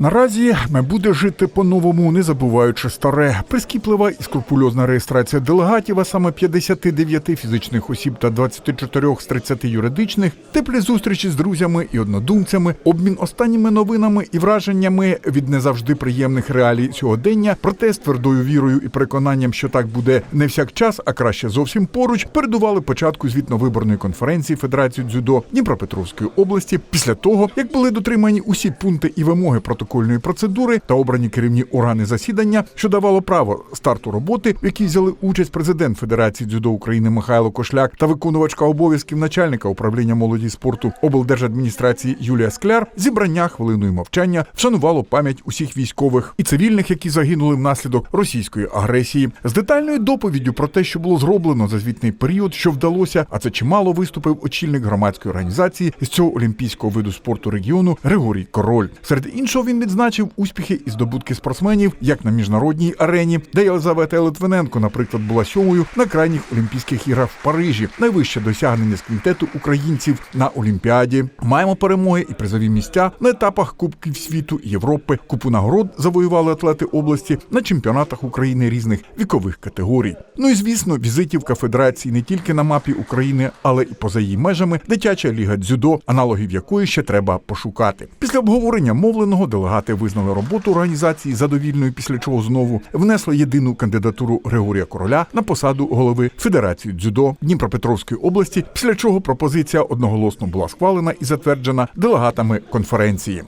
Наразі ми буде жити по-новому, не забуваючи старе. Прискіплива і скрупульозна реєстрація делегатів, а саме 59 фізичних осіб та 24 з 30 юридичних, теплі зустрічі з друзями і однодумцями, обмін останніми новинами і враженнями від не завжди приємних реалій сьогодення, проте з твердою вірою і переконанням, що так буде не всякчас, а краще зовсім поруч, передували початку звітно-виборної конференції Федерації дзюдо Дніпропетровської області. Після того, як були дотримані усі пункти і вимоги протокольної процедури та обрані керівні органи засідання, що давало право старту роботи, в якій взяли участь президент Федерації дзюдо України Михайло Кошляк та виконувачка обов'язків начальника управління молоді спорту облдержадміністрації Юлія Скляр. Зібрання хвилиною мовчання вшанувало пам'ять усіх військових і цивільних, які загинули внаслідок російської агресії, з детальною доповіддю про те, що було зроблено за звітний період, що вдалося, а це чимало виступив очільник громадської організації з цього олімпійського виду спорту регіону Григорій Король. Серед іншого він відзначив успіхи і здобутки спортсменів як на міжнародній арені, де Єлизавета Литвиненко, наприклад, була сьомою на крайніх Олімпійських іграх в Парижі. Найвище досягнення з квінтету українців на Олімпіаді. Маємо перемоги і призові місця на етапах Кубків світу і Європи. Купу нагород завоювали атлети області на чемпіонатах України різних вікових категорій. Ну і звісно, візитівка федерації не тільки на мапі України, але і поза її межами дитяча ліга дзюдо, аналогів якої ще треба пошукати. Після обговорення мовленого делегати визнали роботу організації задовільною, після чого знову внесли єдину кандидатуру Григорія Короля на посаду голови Федерації дзюдо Дніпропетровської області. Після чого пропозиція одноголосно була схвалена і затверджена делегатами конференції.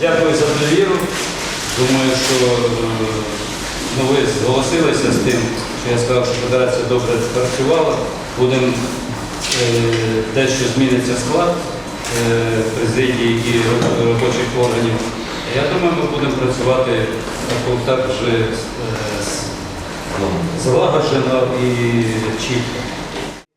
Дякую за довіру. Думаю, що е, ну, ви зголосилися з тим, що я сказав, що федерація добре працювала. Будемо е, дещо зміниться склад е, президії і робочих органів. Я думаю, ми будемо працювати так- так вже е, злагоджено і чітко.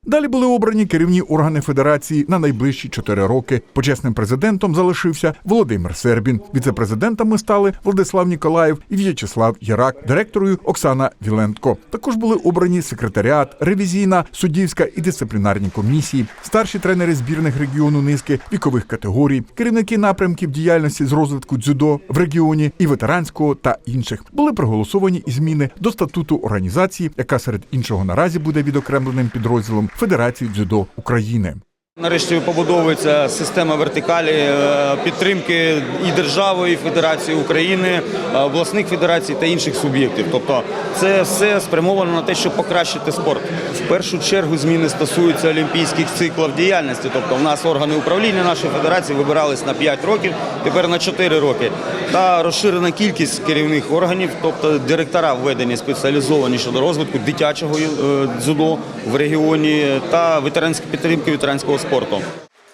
Далі були обрані керівні органи федерації на найближчі чотири роки. Почесним президентом залишився Володимир Сербін. Віцепрезидентами стали Владислав Ніколаєв і В'ячеслав Ярак, директорою Оксана Віленко. Також були обрані секретаріат, ревізійна, суддівська і дисциплінарні комісії, старші тренери збірних регіону низки вікових категорій, керівники напрямків діяльності з розвитку дзюдо в регіоні і ветеранського та інших. Були проголосовані і зміни до статуту організації, яка серед іншого наразі буде відокремленим підрозділом Федерації дзюдо України. Нарешті побудовується система вертикалі е, підтримки і держави, і Федерації України, е, обласних федерацій та інших суб'єктів. Тобто це все спрямовано на те, щоб покращити спорт. В першу чергу зміни стосуються олімпійських циклів діяльності. Тобто, в нас органи управління нашої федерації вибирались на 5 років, тепер на 4 роки. Та розширена кількість керівних органів, тобто директора введені спеціалізовані щодо розвитку дитячого е, дзюдо в регіоні та ветеранської підтримки ветеранського спорту.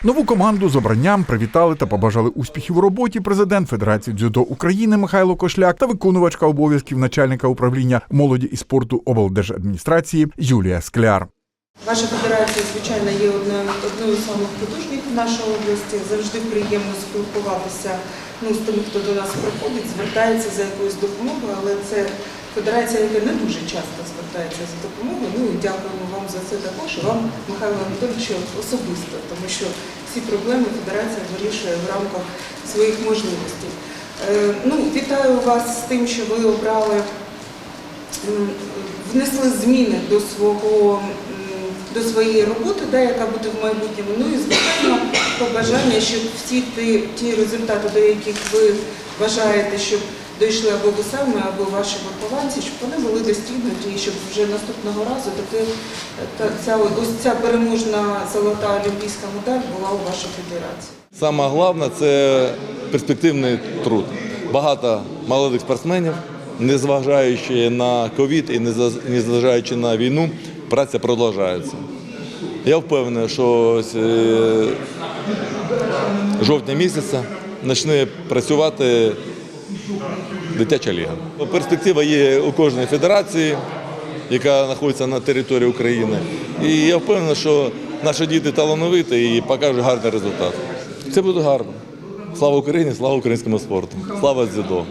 Нову команду з обранням привітали та побажали успіхів у роботі президент Федерації дзюдо України Михайло Кошляк та виконувачка обов'язків начальника управління молоді і спорту облдержадміністрації Юлія Скляр. Ваша федерація, звичайно, є одною, з самих потужних в нашій області. Завжди приємно спілкуватися ну, з тими, хто до нас приходить, звертається за якоюсь допомогою, але це федерація, яка не дуже часто звертається за допомогою. Ну і дякуємо вам за це також, і вам, Михайло Анатолійовичу, особисто, тому що всі проблеми федерація вирішує в рамках своїх можливостей. Е, ну, вітаю вас з тим, що ви обрали внесли зміни до свого до своєї роботи, да, яка буде в майбутньому. Ну і звичайно побажання, щоб всі ті, ті результати, до яких ви вважаєте, щоб дійшли або ви самі, або ваші вихованці, щоб вони були достигнуті, щоб вже наступного разу таки та, ця, ось ця переможна золота олімпійська медаль була у вашій федерації. Саме головне це перспективний труд. Багато молодих спортсменів, незважаючи на ковід і незважаючи на війну, праця продовжується. Я впевнений, що з е, жовтня місяця почне працювати дитяча ліга. Перспектива є у кожної федерації, яка знаходиться на території України. І я впевнений, що наші діти талановиті і покажуть гарний результат. Це буде гарно. Слава Україні, слава українському спорту, слава дзюдо.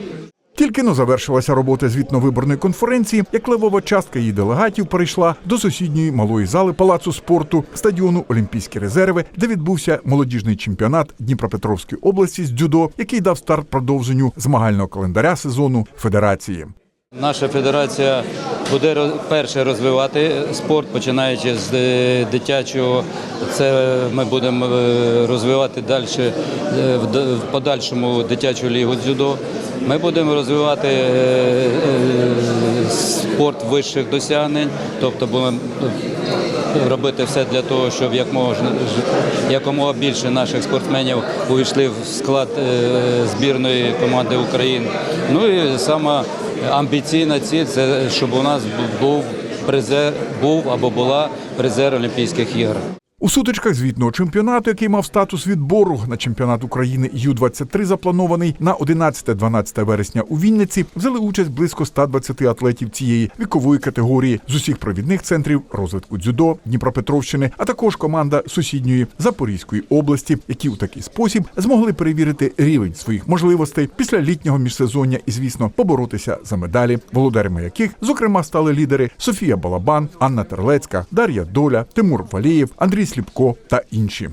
Тільки но завершилася робота звітно-виборної конференції, як левова частка її делегатів перейшла до сусідньої малої зали палацу спорту стадіону Олімпійські резерви, де відбувся молодіжний чемпіонат Дніпропетровської області з дзюдо, який дав старт продовженню змагального календаря сезону федерації. Наша федерація буде перше розвивати спорт, починаючи з е, дитячого. Це ми будемо е, розвивати далі е, в подальшому дитячу лігу дзюдо. Ми будемо розвивати спорт вищих досягнень, тобто будемо робити все для того, щоб як можна якомога більше наших спортсменів увійшли в склад збірної команди України. Ну і сама амбіційна ціль це щоб у нас був призер, був або була призер Олімпійських ігор. У сутичках звітного чемпіонату, який мав статус відбору на чемпіонат України Ю-23, запланований на 11-12 вересня у Вінниці, взяли участь близько 120 атлетів цієї вікової категорії. З усіх провідних центрів розвитку дзюдо Дніпропетровщини, а також команда сусідньої Запорізької області, які у такий спосіб змогли перевірити рівень своїх можливостей після літнього міжсезоння і, звісно, поборотися за медалі, володарями яких, зокрема, стали лідери Софія Балабан, Анна Терлецька, Дар'я Доля, Тимур Валієв, Андрій Сліпко та інші.